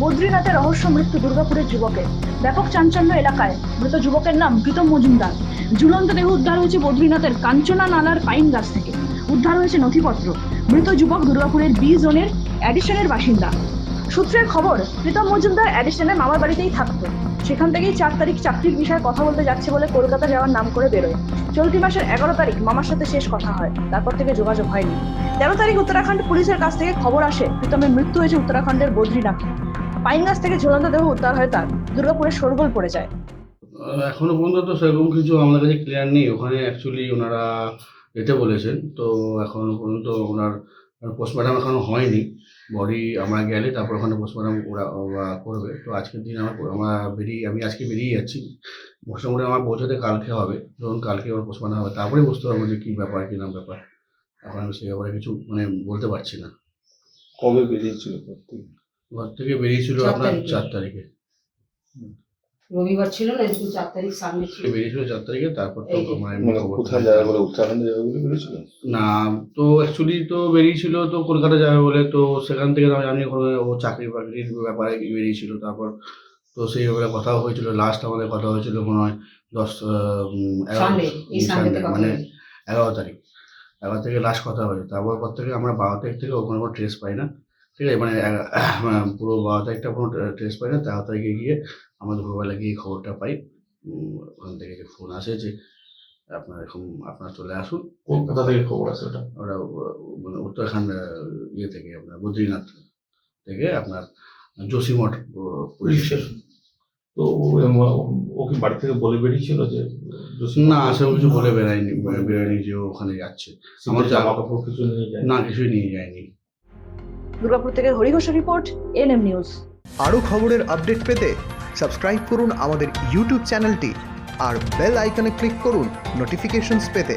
বদ্রীনাথের রহস্য মৃত্যু দুর্গাপুরের যুবকের। ব্যাপক চাঞ্চল্য এলাকায়। মৃত যুবকের নাম প্রীতম মজুমদার। ঝুলন্ত দেহ উদ্ধার হয়েছে বদ্রীনাথের কাঞ্চনা নালার পাইন গাছ থেকে। উদ্ধার হয়েছে নথিপত্র। মৃত যুবক দুর্গাপুরের বি জোনের অ্যাডিশনের বাসিন্দা। সূত্রের খবর প্রীতম মজুমদার অ্যাডিশনের মামার বাড়িতেই থাকতো। সেখান থেকেই চার তারিখ চাকরির বিষয়ে কথা বলতে যাচ্ছে বলে কলকাতা যাওয়ার নাম করে বেরোয়। চলতি মাসের এগারো তারিখ মামার সাথে শেষ কথা হয়। তারপর থেকে যোগাযোগ হয়নি। তেরো তারিখ উত্তরাখণ্ড পুলিশের কাছ থেকে খবর আসে প্রীতমের মৃত্যু হয়েছে উত্তরাখণ্ডের বদ্রীনাথে। পাইন গাছ থেকে ঝুলন্ত দেহ উদ্ধার হয় তার। দুর্গাপুরের শোরগোল পড়ে যায়। এখনও পর্যন্ত তো সেরকম কিছু আমাদের কাছে ক্লিয়ার নেই। ওখানে অ্যাকচুয়ালি ওনারা যেতে বলেছেন। তো এখনও পর্যন্ত ওনার পোস্টমর্টম এখনও হয়নি। বডি আমরা গেলে তারপর ওখানে পোস্টমর্টম ওরা ওরা করবে। তো আজকের দিন আমার আমরা বেরিয়ে আমি আজকে বেরিয়ে যাচ্ছি। মোটামুটি আমার পৌঁছাতে কালকে হবে। ধরুন কালকে আমার পোস্টমর্টম হবে। তারপরে বুঝতে পারব যে কী ব্যাপার কী নাম ব্যাপার। এখন আমি সে ব্যাপারে কিছু মানে বলতে পারছি না। কবে বেরিয়েছিল ঘর থেকে? বেরিয়েছিল আপনার চার তারিখে। রবিবার ছিল না কিন্তু চার তারিখ সামনে ছিল। বেরিয়েছিল চার তারিখে তারপর তো। মানে কোথায় যাবে বলে উত্তরাখণ্ডে যাবে বলে বেরিয়েছিল? না তো অ্যাকচুয়ালি তো বেরিয়েছিল তো কলকাতা যাবে বলে তো সেখান থেকে আমি জানি ও চাকরি বাকরির ব্যাপারে বেরিয়েছিল। তারপর তো সেই ব্যাপারে কথাও হয়েছিল লাস্ট আমাদের কথা হয়েছিল মনে হয় দশ এগারো মানে এগারো তারিখ। এগারো থেকে লাস্ট কথা হয়েছে। তারপর পর থেকে আমরা বারো তারিখ থেকে ওখানে কোনো ট্রেস পাই না। ঠিক আছে মানে পুরো বারো তারিখটা কোনো ট্রেস পাই না তাড়াতাড়ি তারিখে গিয়ে আমরা দুপুরবেলা গিয়ে খবরটা পাই। ওখান থেকে যে ফোন আসে যে আপনার এরকম আপনারা চলে আসুন। কলকাতা থেকে খবর আছে ওটা? উ- মানে উত্তরাখণ্ড ইয়ে থেকে আপনার বদ্রীনাথ থেকে আপনার যোশীমঠ পুলিশ স্টেশন। তো ও- কি বাড়ি থেকে বলে বেরিয়েছিল যে না সেরকম কিছু বলে বেড়ায়নি বেরোয়নি যে ওখানে যাচ্ছে। আমার আমার জামা কাপড় কিছু নিয়ে যায় না কিছুই নিয়ে যায়নি। দুর্গাপুর থেকে হরিঘোষ রিপোর্ট, এনএম নিউজ। আরও খবরের আপডেট পেতে সাবস্ক্রাইব করুন আমাদের ইউটিউব চ্যানেলটি আর বেল আইকনে ক্লিক করুন নোটিফিকেশনস পেতে।